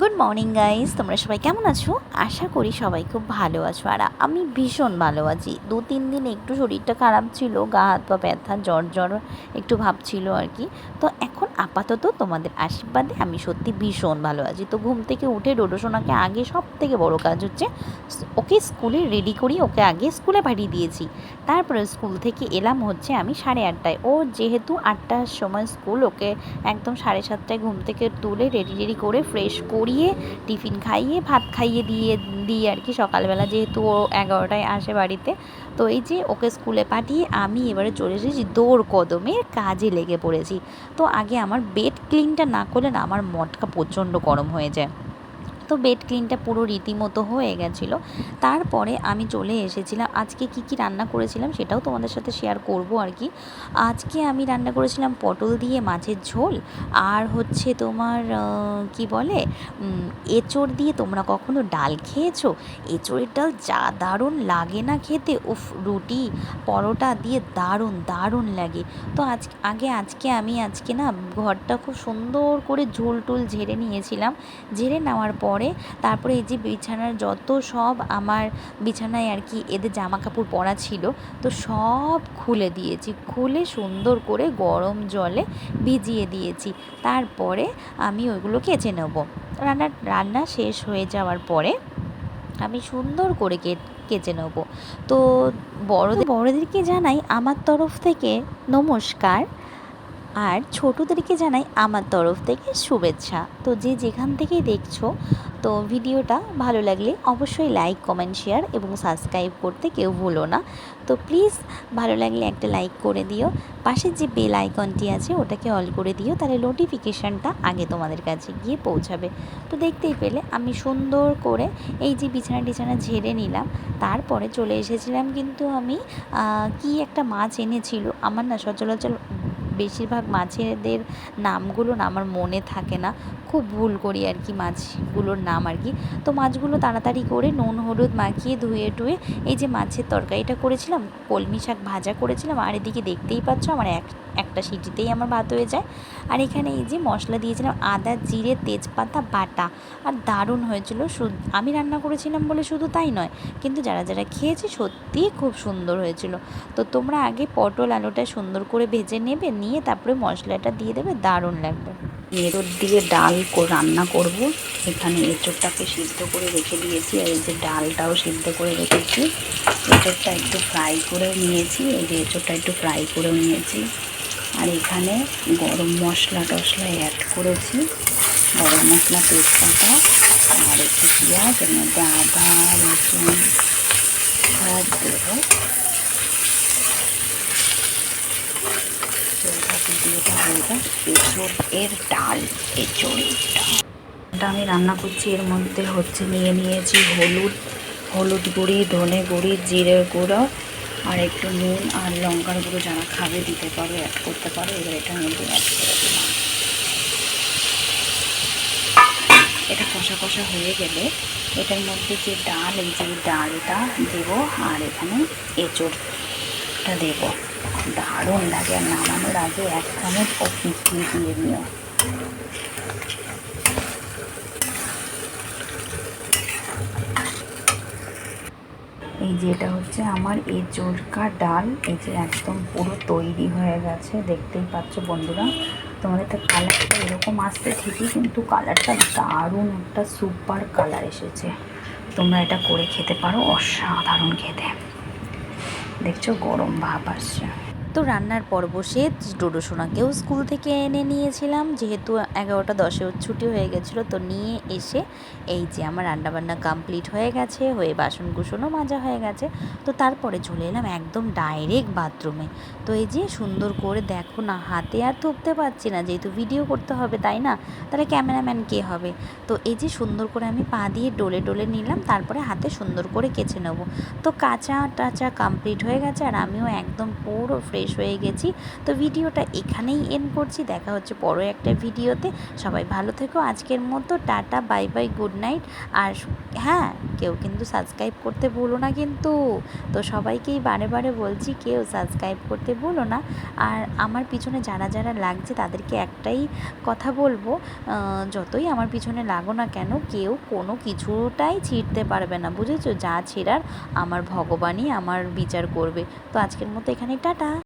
Good morning guys তোমরা সবাই কেমন আছো? আশা করি সবাই খুব ভালো আছো। আর আমি ভীষণ ভালো আছি। দু তিন দিন একটু শরীরটা খারাপ ছিল, গা হাত পা ব্যথা, জ্বর জ্বর একটু ভাবছিল আর কি। তো এখন আপাতত তোমাদের আশীর্বাদে আমি সত্যি ভীষণ ভালো আছি। তো ঘুম থেকে উঠে ডোডোসোনাকে আগে সব থেকে বড় কাজ হচ্ছে ওকে স্কুলে রেডি করি, ওকে আগে স্কুলে পাঠিয়ে দিয়েছি। তারপরে স্কুল থেকে এলাম হচ্ছে আমি সাড়ে আটটায়। ও যেহেতু আটটার সময় স্কুল, ওকে একদম সাড়ে সাতটায় ঘুম থেকে তুলে রেডি রেডি করে ফ্রেশ করিয়ে টিফিন খাইয়ে, ভাত খাইয়ে দিয়ে দিই আর কি সকালবেলা যেহেতু ও এগারোটায় আসে বাড়িতে। তো এই যে ওকে স্কুলে পাঠিয়ে আমি এবারে চলে এসেছি দৌড় কদমের কাজে লেগে পড়েছি। তো আগে আমার বেড ক্লিনটা না করলে না আমার মটকা প্রচণ্ড গরম হয়ে যায়। তো বেড ক্লিনটা পুরো রীতিমতো হয়ে গেছিল। তারপরে আমি চলে এসেছিলাম। আজকে কি কি রান্না করেছিলাম সেটাও তোমাদের সাথে শেয়ার করব আর কি। আজকে আমি রান্না করেছিলাম পটল দিয়ে মাছের ঝোল আর হচ্ছে তোমার কি বলে? এঁচোড় দিয়ে তোমরা কখনো ডাল খেয়েছো? এঁচোড়ের ডাল যা দারুণ লাগে না খেতে। উফ, রুটি, পরোটা দিয়ে দারুণ দারুণ লাগে। তো আজ আগে আজকে আমি আজকে না ঘরটা খুব সুন্দর করে ঝোল টোল ঝেড়ে নিয়েছিলাম। ঝেড়ে নেওয়ার পরে তারপরে এই যে বিছানার যত সব আমার বিছানায় আর কি এদের জামা কাপড় পরা ছিল, তো সব খুলে দিয়েছি। খুলে সুন্দর করে গরম জলে ভিজিয়ে দিয়েছি। তারপরে আমি ওইগুলো কেচে নেব। রান্না রান্না শেষ হয়ে যাওয়ার পরে আমি সুন্দর করে কে, কেচে নেব। তো বড়দের, বড়দেরকে জানাই আমার তরফ থেকে নমস্কার। আর ছোটোদেরকে জানাই আমার তরফ থেকে শুভেচ্ছা। তো যে যেখান থেকেই দেখছ, তো ভিডিওটা ভালো লাগলে অবশ্যই লাইক কমেন্ট শেয়ার এবং সাবস্ক্রাইব করতে কেউ ভুলো না। তো প্লিজ ভালো লাগলে একটা লাইক করে দিও। পাশের যে বেল আইকনটি আছে, ওটাকে অল করে দিও, তাহলে নোটিফিকেশানটা আগে তোমাদের কাছে গিয়ে পৌঁছাবে। তো দেখতেই পেলে, আমি সুন্দর করে এই যে বিছানা টিছানা ঝেড়ে নিলাম, তারপরে চলে এসেছিলাম কিন্তু আমি কি একটা মাছ এনেছিল, আমার না সচরাচর বেশিরভাগ মাছেদের নামগুলো না আমার মনে থাকে না। খুব ভুল করি আর কি মাছগুলোর নাম আর কি। তো মাছগুলো তাড়াতাড়ি করে নুন, হলুদ মাখিয়ে ধুয়ে টুয়ে এই যে মাছের তরকারিটা করেছিলাম, কলমি শাক ভাজা করেছিলাম। আর এদিকে দেখতেই পাচ্ছ আমার এক, একটা সিটিতেই আমার ভাত হয়ে যায়। আর এখানে এই যে মশলা দিয়েছিলাম, আদা, জিরে, তেজপাতা, বাটা। আর দারুণ হয়েছিল। আমি রান্না করেছিলাম বলে শুধু তাই নয়, কিন্তু যারা যারা খেয়েছে সত্যিই খুব সুন্দর হয়েছিল। তো তোমরা আগে পটল আলুটা সুন্দর করে ভেজে নেবে নিয়ে তারপরে মশলাটা দিয়ে দেবে, দারুণ লাগবে। এঁচোড় দিয়ে ডাল রান্না করব। এখানে এঁচোড়টাকে সিদ্ধ করে রেখে দিয়েছি, আর এই যে ডালটাও সিদ্ধ করে রেখেছি। এঁচোড়টা একটু ফ্রাই করে নিয়েছি, এই যে এঁচোড়টা একটু ফ্রাই করে নিয়েছি। আর এখানে গরম মশলা টশলা অ্যাড করেছি। গরম মশলা তেজপাতা, আর একটু পেঁয়াজ, এর মধ্যে আদা, রসুন, সব দেবো। এটা ডাল এঁচোড়ের ডাল এটা আমি রান্না করছি, এর মধ্যে হচ্ছে নিয়ে নিয়েছি হলুদ হলুদ গুঁড়ি, ধনে গুঁড়ি, জিরে গুঁড়ো আর একটু নুন আর লঙ্কার গুঁড়ো যারা খাবে দিতে পারো অ্যাড করতে পারো, এবার এটার মধ্যে অ্যাড করে দিলাম। এটা কষা কষা হয়ে গেলে এটার মধ্যে যে ডাল, এই যে ডালটা দেবো আর এখানে এঁচোড়টা দেবো। দারুণ লাগে নামানোর আগে এক চামচ ও পিছিয়ে দিয়ে নিও। এই যে এটা হচ্ছে আমার এই জোরকা ডাল, এই যে একদম পুরো তৈরি হয়ে গেছে, দেখতেই পাচ্ছ বন্ধুরা। তোমাদের তো কালারটা এরকম আসছে ঠিকই, কিন্তু কালারটা দারুণ একটা সুপার কালার এসেছে। তোমরা এটা করে খেতে পারো, অসাধারণ খেতে। দেখছ গরম ভাব আসছে। তো রান্নার পর্ব শেষ। ডোডো সোনাকেও স্কুল থেকে এনে নিয়েছিলাম। যেহেতু এগারোটা দশে ছুটি হয়ে গেছিল, তো নিয়ে এসে এই যে আমার রান্নাবান্না কমপ্লিট হয়ে গেছে, হয়ে বাসন কুসনও মাজা হয়ে গেছে, তো তারপরে চলে এলাম একদম ডাইরেক্ট বাথরুমে তো এই যে সুন্দর করে দেখো না, হাতে আর থুপতে পারছি না, যেহেতু ভিডিও করতে হবে, তাই না? তাহলে ক্যামেরাম্যান কে হবে? তো এই যে সুন্দর করে আমি পা দিয়ে ডলে ডলে নিলাম, তারপরে হাতে সুন্দর করে কেচে নেব। তো কাঁচা টাচা কমপ্লিট হয়ে গেছে, আর আমিও একদম পুরো ফ্রেশ শেষ হয়ে গেছি। তো ভিডিওটা এখানেই এন্ড করছি। দেখা হচ্ছে বড় একটা ভিডিওতে। সবাই ভালো থেকো। আজকের মতো tata bye bye good night আর হ্যাঁ কেউ কিন্তু সাবস্ক্রাইব করতে ভুলো না কিন্তু। তো সবাইকেই বারে বারে বলছি, কেউ সাবস্ক্রাইব করতে ভুলো না। আর আমার পিছনে যারা যারা লাগছে, তাদেরকে একটাই কথা বলব যতই আমার পিছনে লাগো না কেন, কেউ কোনো কিছুটাই ছিঁড়তে পারবে না। বুঝেছ? যা ছেঁড়ার আমার ভগবানই আমার বিচার করবে। তো আজকের মতো এখানে টাটা।